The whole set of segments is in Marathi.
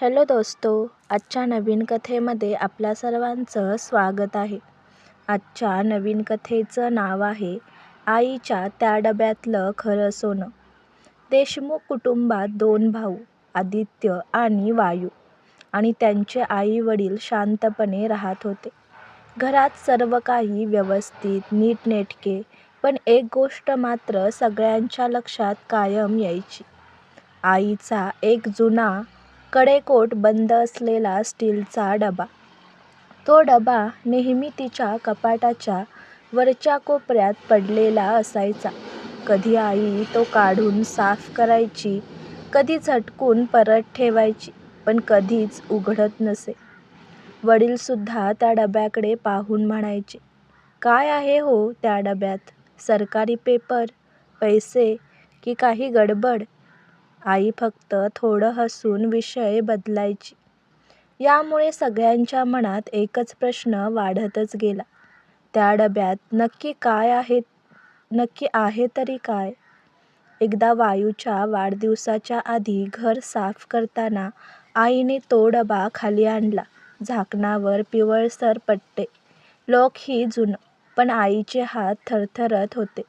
हॅलो दोस्तो आजच्या नवीन कथेमध्ये आपल्या सर्वांचं स्वागत आहे. आजच्या नवीन कथेचं नाव आहे आईच्या त्या डब्यातलं खरं सोनं. देशमुख कुटुंबात दोन भाऊ आदित्य आणि वायू. आणि त्यांचे आई वडील शांतपणे राहत होते. घरात सर्व काही व्यवस्थित नीटनेटके पण एक गोष्ट मात्र सगळ्यांच्या लक्षात कायम यायची. आईचा एक जुना कडेकोट बंद असलेला स्टीलचा डबा. तो डबा नेहमी तिच्या कपाटाच्या वरच्या कोपऱ्यात पडलेला असायचा. कधी आई तो काढून साफ करायची कधी झटकून परत ठेवायची पण कधीच उघडत नसे. वडीलसुद्धा त्या डब्याकडे पाहून म्हणायचे काय आहे हो त्या डब्यात? सरकारी पेपर पैसे की काही गडबड? आई फक्त थोडं हसून विषय बदलायची. यामुळे सगळ्यांच्या मनात एकच प्रश्न वाढतच गेला. त्या डब्यात नक्की काय आहे नक्की आहे तरी काय? एकदा वायूच्या वाढदिवसाच्या आधी घर साफ करताना आईने तो डबा खाली आणला. झाकणावर पिवळसर पट्टे. लॉकही जुनं पण आईचे हात थरथरत होते.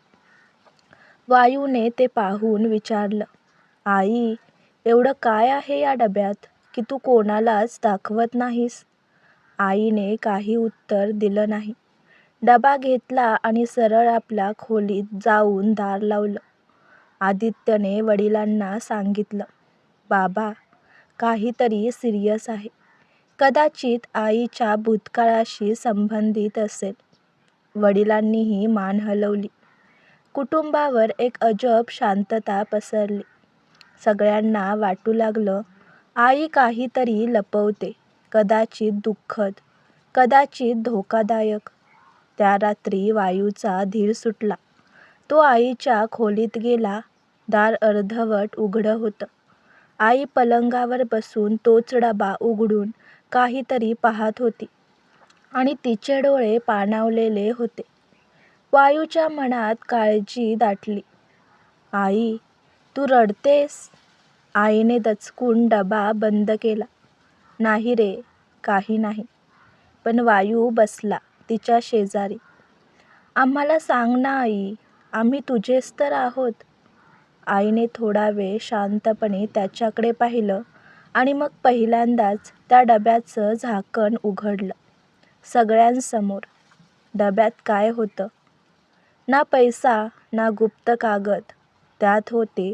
वायूने ते पाहून विचारलं आई एवढं काय आहे या डब्यात की तू कोणालाच दाखवत नाहीस? आईने काही उत्तर दिलं नाही. डबा घेतला आणि सरळ आपल्या खोलीत जाऊन दार लावलं. आदित्यने वडिलांना सांगितलं बाबा काहीतरी सिरियस आहे. कदाचित आईच्या भूतकाळाशी संबंधित असेल. वडिलांनीही मान हलवली. कुटुंबावर एक अजब शांतता पसरली. सगळ्यांना वाटू लागलं. आई काहीतरी लपवते. कदाचित दुःखद कदाचित धोकादायक. त्या रात्री वायूचा धीर सुटला. तो आईच्या खोलीत गेला. दार अर्धवट उघडं होतं. आई पलंगावर बसून तोच डबा उघडून काहीतरी पाहत होती आणि तिचे डोळे पाणावलेले होते. वायूच्या मनात काळजी दाटली. आई तू रडतेस? आईने दचकून डबा बंद केला. नाही रे काही नाही. पण वायू बसला तिच्या शेजारी. आम्हाला सांग ना आई आम्ही तुझेच तर आहोत. आईने थोडा वेळ शांतपणे त्याच्याकडे पाहिलं आणि मग पहिल्यांदाच त्या डब्याचं झाकण उघडलं. सगळ्यांसमोर. डब्यात काय होतं? ना पैसा ना गुप्त कागद त्यात होते.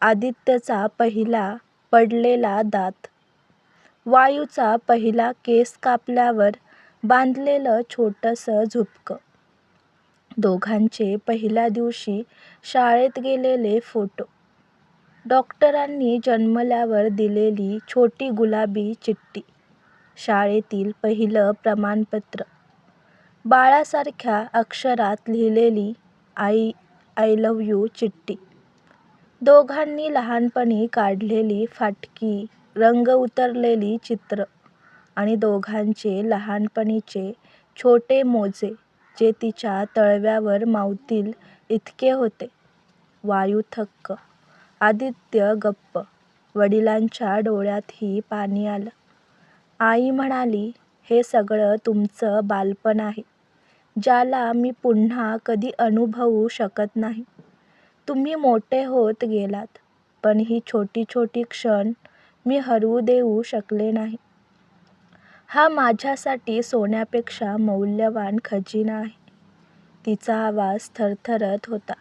आदित्यचा पहिला पडलेला दात. वायूचा पहिला केस कापल्यावर बांधलेलं छोटंसं झुपकं. दोघांचे पहिल्या दिवशी शाळेत गेलेले फोटो. डॉक्टरांनी जन्मल्यावर दिलेली छोटी गुलाबी चिठ्ठी. शाळेतील पहिलं प्रमाणपत्र. बाळासारख्या अक्षरात लिहिलेली आई आय लव्ह यू चिठ्ठी. दोघांनी लहानपणी काढलेली फाटकी रंग उतरलेली चित्र आणि दोघांचे लहानपणीचे छोटे मोजे जे तिच्या तळव्यावर मावतील इतके होते. वायू थक्क आदित्य गप्प वडिलांच्या डोळ्यातही पाणी आलं. आई म्हणाली हे सगळं तुमचं बालपण आहे ज्याला मी पुन्हा कधी अनुभवू शकत नाही. तुम्ही मोठे होत गेलात पण ही छोटी छोटी क्षण मी हरवू देऊ शकले नाही. हा माझ्यासाठी सोन्यापेक्षा मौल्यवान खजिना आहे. तिचा आवाज थरथरत होता.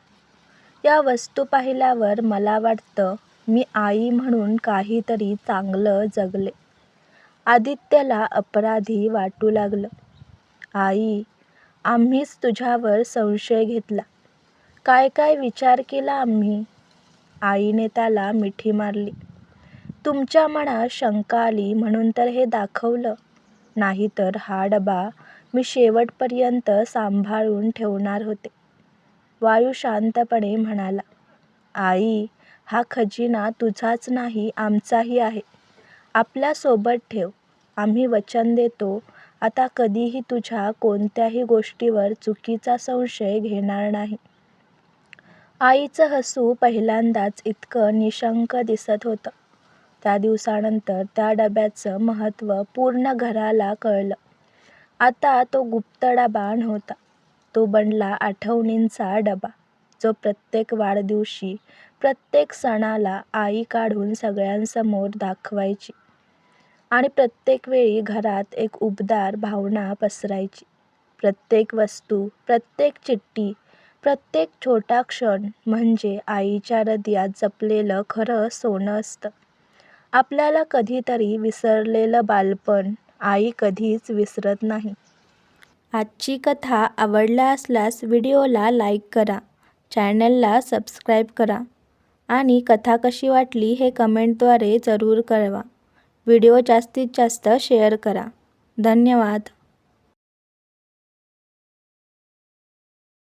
या वस्तू पाहिल्यावर मला वाटतं मी आई म्हणून काहीतरी चांगलं जगले. आदित्यला अपराधी वाटू लागलं. आई आम्हीच तुझ्यावर संशय घेतला. काय काय विचार केला आम्ही? आईने त्याला मिठी मारली. तुमच्या मनात शंका आली म्हणून तर हे दाखवलं. नाहीतर हा डबा मी शेवटपर्यंत सांभाळून ठेवणार होते. वायू शांतपणे म्हणाला आई हा खजिना तुझाच नाही आमचाही आहे. आपल्यासोबत ठेव. आम्ही वचन देतो. आता कधीही तुझ्या कोणत्याही गोष्टीवर चुकीचा संशय घेणार नाही. आईचं हसू पहिल्यांदाच इतकं निशंक दिसत होतं त्या दिवसानंतर त्या डब्याचं महत्त्व पूर्ण घराला कळलं. आता तो गुप्त डबा नव्हता. तो बनला आठवणींचा डबा, जो प्रत्येक वाढदिवशी, प्रत्येक सणाला आई काढून सगळ्यांसमोर दाखवायची. आणि प्रत्येक वेळी घरात एक उबदार भावना पसरायची. प्रत्येक वस्तू, प्रत्येक चिठ्ठी, प्रत्येक छोटा क्षण म्हणजे आईच्या हृदयात जपलेलं खरं सोनं असतं. आपल्याला कधीतरी विसरलेलं बालपण आई कधीच विसरत नाही. आजची कथा आवडला असल्यास व्हिडिओला लाईक करा, चॅनलला सबस्क्राईब करा आणि कथा कशी वाटली हे कमेंटद्वारे जरूर कळवा. व्हिडिओ जास्तीत जास्त शेअर करा. धन्यवाद.